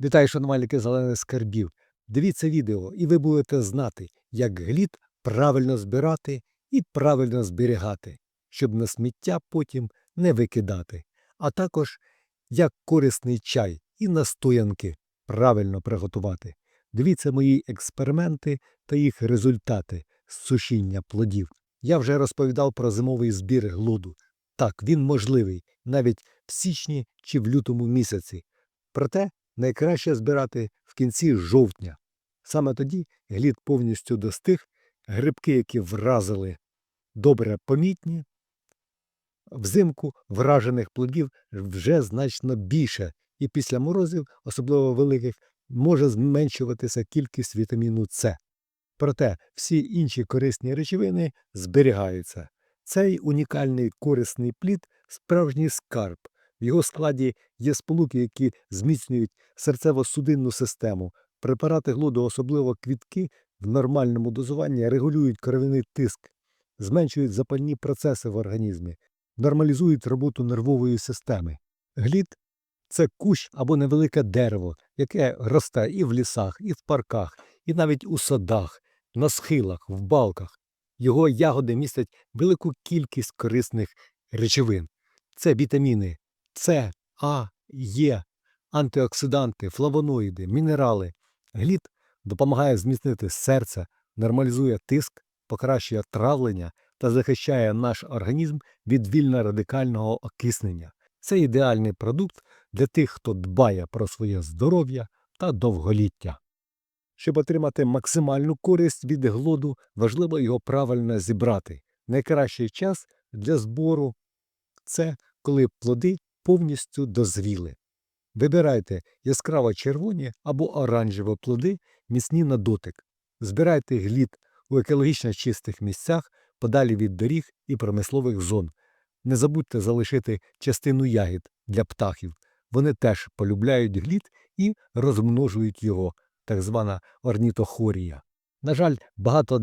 Вітаю, шанувальники зелених скарбів. Дивіться відео, і ви будете знати, як глід правильно збирати і правильно зберігати, щоб на сміття потім не викидати, а також як корисний чай і настоянки правильно приготувати. Дивіться мої експерименти та їх результати з сушіння плодів. Я вже розповідав про зимовий збір глуду. Так, він можливий навіть в січні чи в лютому місяці. Проте найкраще збирати в кінці жовтня. Саме тоді глід повністю достиг, грибки, які вразили, добре помітні. Взимку вражених плодів вже значно більше, і після морозів, особливо великих, може зменшуватися кількість вітаміну С. Проте всі інші корисні речовини зберігаються. Цей унікальний корисний плід справжній скарб. В його складі є сполуки, які зміцнюють серцево-судинну систему. Препарати глуду, особливо квітки, в нормальному дозуванні регулюють кров'яний тиск, зменшують запальні процеси в організмі, нормалізують роботу нервової системи. Глід це кущ або невелике дерево, яке росте і в лісах, і в парках, і навіть у садах, на схилах, в балках. Його ягоди містять велику кількість корисних речовин. Це вітаміни С, А, Е, антиоксиданти, флавоноїди, мінерали. Глід допомагає зміцнити серце, нормалізує тиск, покращує травлення та захищає наш організм від вільно-радикального окиснення. Це ідеальний продукт для тих, хто дбає про своє здоров'я та довголіття. Щоб отримати максимальну користь від глоду, важливо його правильно зібрати. Найкращий час для збору це коли плоди повністю дозріли. Вибирайте яскраво червоні або оранжеві плоди, міцні на дотик. Збирайте глід у екологічно чистих місцях, подалі від доріг і промислових зон. Не забудьте залишити частину ягід для птахів. Вони теж полюбляють глід і розмножують його, так звана орнітохорія. На жаль, багато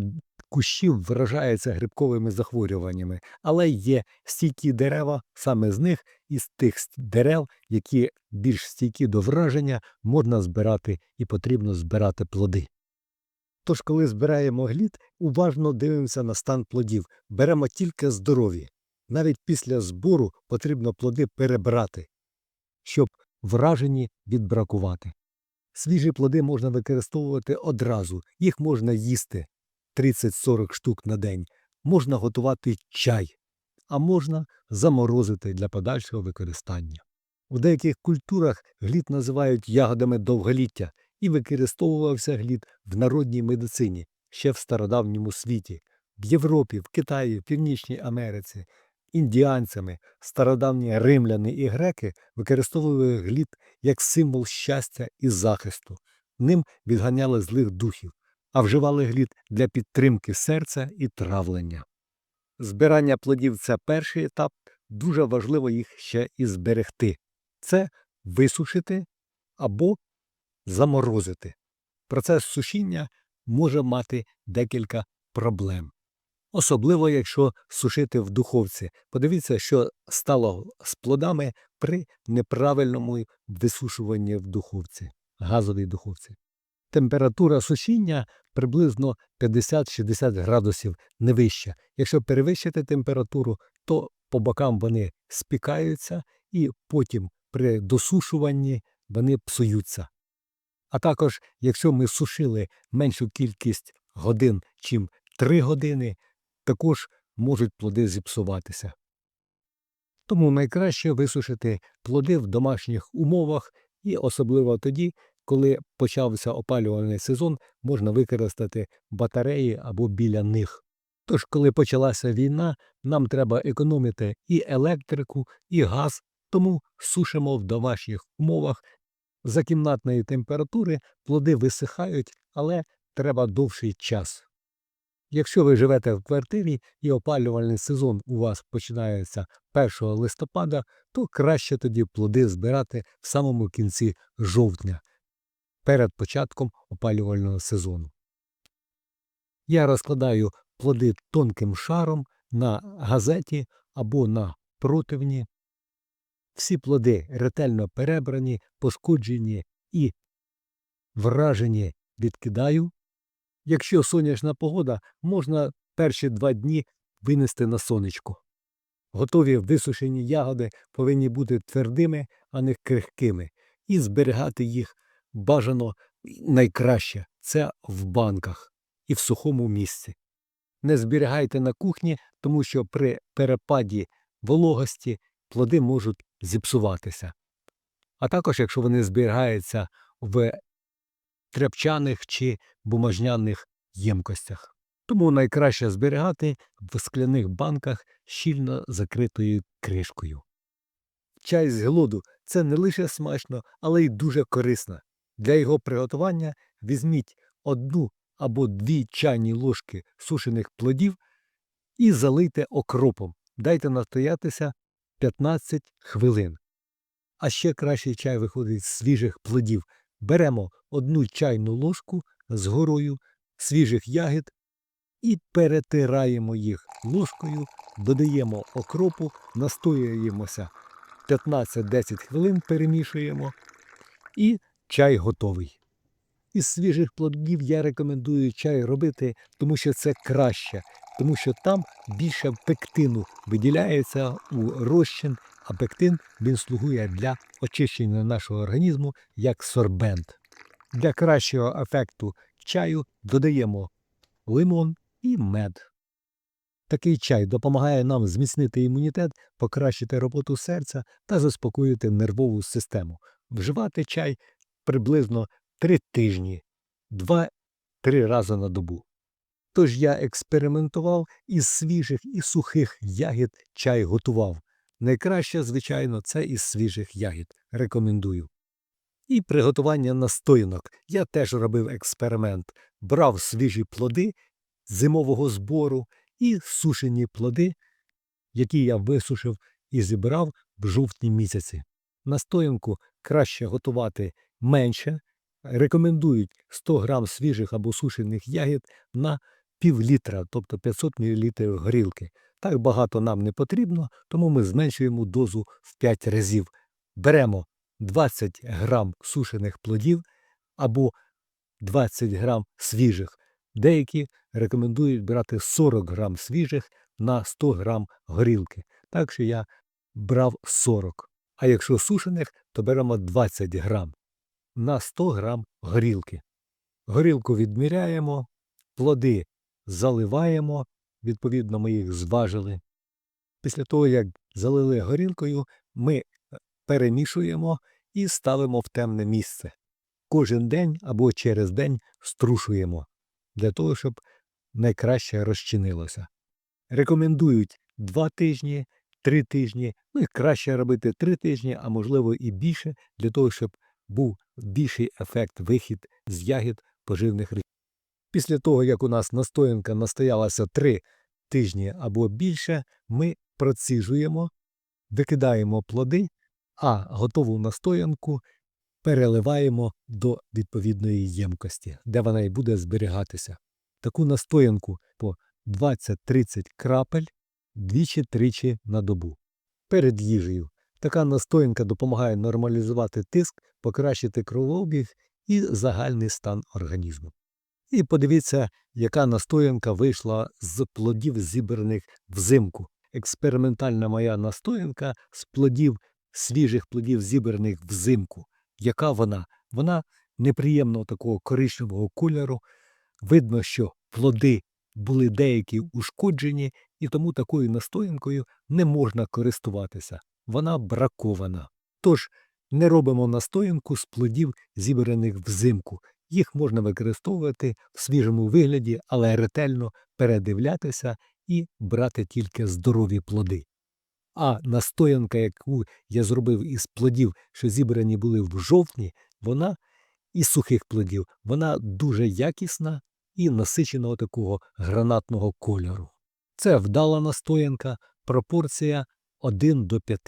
кущів вражаються грибковими захворюваннями, але є стійкі дерева, саме з них із тих дерев, які більш стійкі до враження, можна збирати і потрібно збирати плоди. Тож, коли збираємо глід, уважно дивимося на стан плодів, беремо тільки здорові. Навіть після збору потрібно плоди перебрати, щоб вражені відбракувати. Свіжі плоди можна використовувати одразу, їх можна їсти 30-40 штук на день, можна готувати чай, а можна заморозити для подальшого використання. У деяких культурах глід називають ягодами довголіття і використовувався глід в народній медицині ще в стародавньому світі, в Європі, в Китаї, в Північній Америці. Індіанцями, стародавні римляни і греки використовували глід як символ щастя і захисту. Ним відганяли злих духів, а вживали глід для підтримки серця і травлення. Збирання плодів це перший етап, дуже важливо їх ще і зберегти. Це висушити або заморозити. Процес сушіння може мати декілька проблем. Особливо, якщо сушити в духовці. Подивіться, що стало з плодами при неправильному висушуванні в духовці, газовій духовці. Температура сушіння приблизно 50-60 градусів не вища. Якщо перевищити температуру, то по бокам вони спікаються і потім при досушуванні вони псуються. А також, якщо ми сушили меншу кількість годин, чим 3 години, також можуть плоди зіпсуватися. Тому найкраще висушити плоди в домашніх умовах і особливо тоді, коли почався опалювальний сезон, можна використати батареї або біля них. Тож, коли почалася війна, нам треба економити і електрику, і газ, тому сушимо в домашніх умовах. За кімнатної температури плоди висихають, але треба довший час. Якщо ви живете в квартирі і опалювальний сезон у вас починається 1 листопада, то краще тоді плоди збирати в самому кінці жовтня, перед початком опалювального сезону. Я розкладаю плоди тонким шаром на газеті або на противні. Всі плоди ретельно перебрані, пошкоджені і вражені відкидаю. Якщо сонячна погода, можна перші два дні винести на сонечко. Готові висушені ягоди повинні бути твердими, а не крихкими, і зберігати їх бажано найкраще це в банках і в сухому місці. Не зберігайте на кухні, тому що при перепаді вологості плоди можуть зіпсуватися. А також, якщо вони зберігаються в тряпчаних чи бумажняних ємкостях. Тому найкраще зберігати в скляних банках щільно закритою кришкою. Чай з глоду це не лише смачно, але й дуже корисно. Для його приготування візьміть одну або дві чайні ложки сушених плодів і залийте окропом. Дайте настоятися 15 хвилин. А ще кращий чай виходить з свіжих плодів. Беремо одну чайну ложку з горою свіжих ягід і перетираємо їх ложкою, додаємо окропу, настоюємося 15-10 хвилин, перемішуємо, і чай готовий. Із свіжих плодів я рекомендую чай робити, тому що це краще, тому що там більше пектину виділяється у розчин, а пектин він слугує для очищення нашого організму як сорбент. Для кращого ефекту чаю додаємо лимон і мед. Такий чай допомагає нам зміцнити імунітет, покращити роботу серця та заспокоїти нервову систему. Вживати чай приблизно 3 тижні, 2-3 рази на добу. Тож я експериментував із свіжих і сухих ягід чай готував. Найкраще, звичайно, це із свіжих ягід. Рекомендую. І приготування настоянок. Я теж робив експеримент. Брав свіжі плоди зимового збору і сушені плоди, які я висушив і зібрав в жовтні місяці. Настоянку краще готувати менше. Рекомендують 100 грам свіжих або сушених ягід на пів літра, тобто 500 мл горілки. Так багато нам не потрібно, тому ми зменшуємо дозу в 5 разів. Беремо 20 грам сушених плодів або 20 грам свіжих. Деякі рекомендують брати 40 грам свіжих на 100 грам горілки. Так що я брав 40. А якщо сушених, то беремо 20 грам на 100 грам горілки. Горілку відміряємо, плоди заливаємо, відповідно, ми їх зважили. Після того, як залили горілкою, ми перемішуємо і ставимо в темне місце. Кожен день або через день струшуємо для того, щоб найкраще розчинилося. Рекомендують 2 тижні, 3 тижні, ну і краще робити 3 тижні, а можливо і більше, для того, щоб був більший ефект вихід з ягід поживних речовин. Після того, як у нас настоянка настоялася 3 тижні або більше, ми проціжуємо, викидаємо плоди, а готову настоянку переливаємо до відповідної ємкості, де вона і буде зберігатися. Таку настоянку по 20-30 крапель двічі-тричі на добу. Перед їжею така настоянка допомагає нормалізувати тиск, покращити кровообіг і загальний стан організму. І подивіться, яка настоянка вийшла з плодів, зібраних взимку. Експериментальна моя настоянка з плодів, свіжих плодів, зібраних взимку. Яка вона? Вона неприємного такого коричневого кольору. Видно, що плоди були деякі ушкоджені, і тому такою настоянкою не можна користуватися. Вона бракована. Тож не робимо настоянку з плодів, зібраних взимку. Їх можна використовувати в свіжому вигляді, але ретельно передивлятися і брати тільки здорові плоди. А настоянка, яку я зробив із плодів, що зібрані були в жовтні, вона із сухих плодів, вона дуже якісна і насиченого такого гранатного кольору. Це вдала настоянка, пропорція 1 до 5.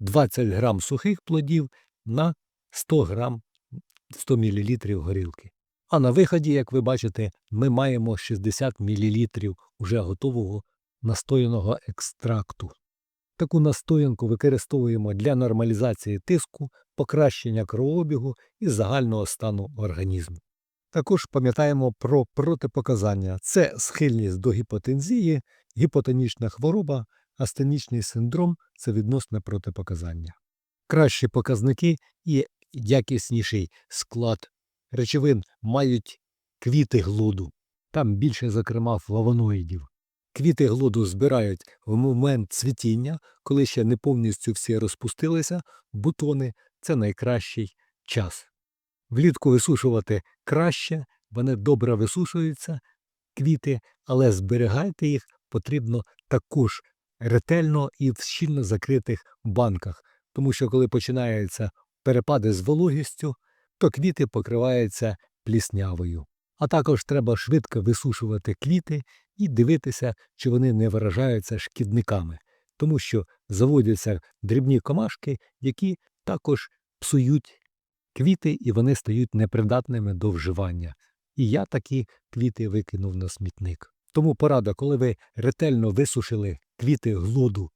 20 грам сухих плодів на 100 грам 100 мл горілки. А на виході, як ви бачите, ми маємо 60 мл уже готового настояного екстракту. Таку настоянку використовуємо для нормалізації тиску, покращення кровообігу і загального стану організму. Також пам'ятаємо про протипоказання: це схильність до гіпотензії, гіпотонічна хвороба, астенічний синдром це відносне протипоказання. Кращі показники і якісніший склад речовин мають квіти глуду. Там більше, зокрема, флавоноїдів. Квіти глуду збирають в момент цвітіння, коли ще не повністю всі розпустилися, бутони це найкращий час. Влітку висушувати краще, вони добре висушуються, квіти, але зберігайте їх потрібно також ретельно і в щільно закритих банках, тому що коли починаються перепади з вологістю, то квіти покриваються пліснявою. А також треба швидко висушувати квіти і дивитися, чи вони не виражаються шкідниками, тому що заводяться дрібні комашки, які також псують квіти і вони стають непридатними до вживання. І я такі квіти викинув на смітник. Тому порада, коли ви ретельно висушили квіти глуду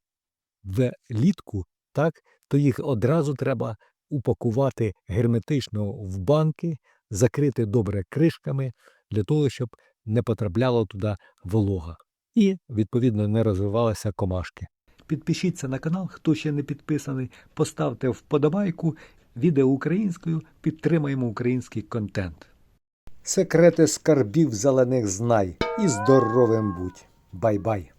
влітку, так, то їх одразу треба упакувати герметично в банки, закрити добре кришками для того, щоб не потрапляла туди волога. І, відповідно, не розвивалися комашки. Підпишіться на канал, хто ще не підписаний, поставте вподобайку, відео українською, підтримаємо український контент. Секрети скарбів зелених знай і здоровим будь. Бай-бай!